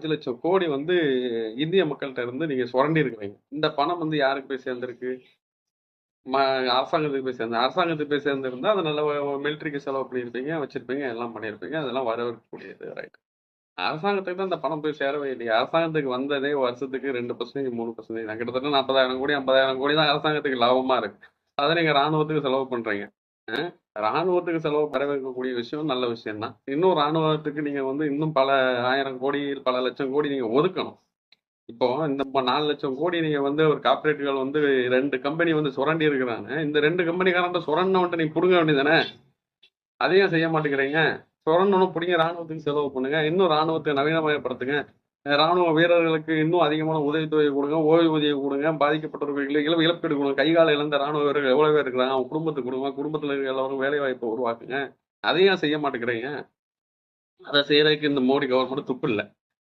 அஞ்சு லட்சம் கோடி வந்து இந்திய மக்கள்கிட்ட இருந்து நீங்க சுரண்டி இருக்கிறீங்க. இந்த பணம் வந்து யாருக்கு போய் சேர்ந்திருக்கு? ம அரசாங்கத்துக்கு போய் சேர்ந்து அரசாங்கத்துக்கு போய் சேர்ந்துருந்தா அதை நல்ல மிலிட்ரிக்கு செலவு பண்ணியிருப்பீங்க வச்சிருப்பீங்க எல்லாம் பண்ணியிருப்பீங்க அதெல்லாம் வரவேற்கக்கூடியது ரைட் அரசாங்கத்துக்கு தான் இந்த பணம் போய் சேரவே இல்லையா. அரசாங்கத்துக்கு வந்ததே வருஷத்துக்கு ரெண்டு பர்சன்டேஜ் மூணு பர்சன்டேஜ் தான் கிட்டத்தட்ட நாற்பதாயிரம் கோடி ஐம்பதாயிரம் கோடி தான் அரசாங்கத்துக்கு லாபமா இருக்கு. அதை நீங்க ராணுவத்துக்கு செலவு பண்றீங்க. ராணுவத்துக்கு செலவு வரவேற்கக்கூடிய விஷயம் நல்ல விஷயம் தான் இன்னும் ராணுவத்துக்கு நீங்க வந்து இன்னும் பல ஆயிரம் கோடி பல லட்சம் கோடி நீங்க ஒதுக்கணும். இப்போ இந்த நாலு லட்சம் கோடி நீங்க வந்து ஒரு கார்பரேட்டுகள் வந்து ரெண்டு கம்பெனி வந்து சுரண்டி இருக்கிறாங்க. இந்த ரெண்டு கம்பெனிக்காரன் சுரண்டவன்ட்டு நீங்க புடுங்க வேண்டியதானே அதையும் செய்ய மாட்டேங்கிறீங்க. சுரண்டணும் பிடிங்க ராணுவத்துக்கு செலவு பண்ணுங்க. இன்னும் ராணுவத்தை நவீனமயப்படுத்துங்க ராணுவ வீரர்களுக்கு இன்னும் அதிகமான உதவித்தொகை கொடுங்க ஓய்வூதியம் கொடுங்க பாதிக்கப்பட்டவர்களுக்கு இழ இழப்பீடு கொடுங்க. கைகால இழந்த ராணுவ வீரர்கள் எவ்வளவு பேர் இருக்கிறாங்க? அவங்க குடும்பத்துக்கு கொடுங்க. குடும்பத்துல இருக்கிற எல்லாரும் வேலை வாய்ப்பை உருவாக்குங்க. அதையும் செய்ய மாட்டேங்கிறீங்க. அதை செய்யறதுக்கு இந்த மோடி கவர்மெண்ட் துப்பு இல்லை.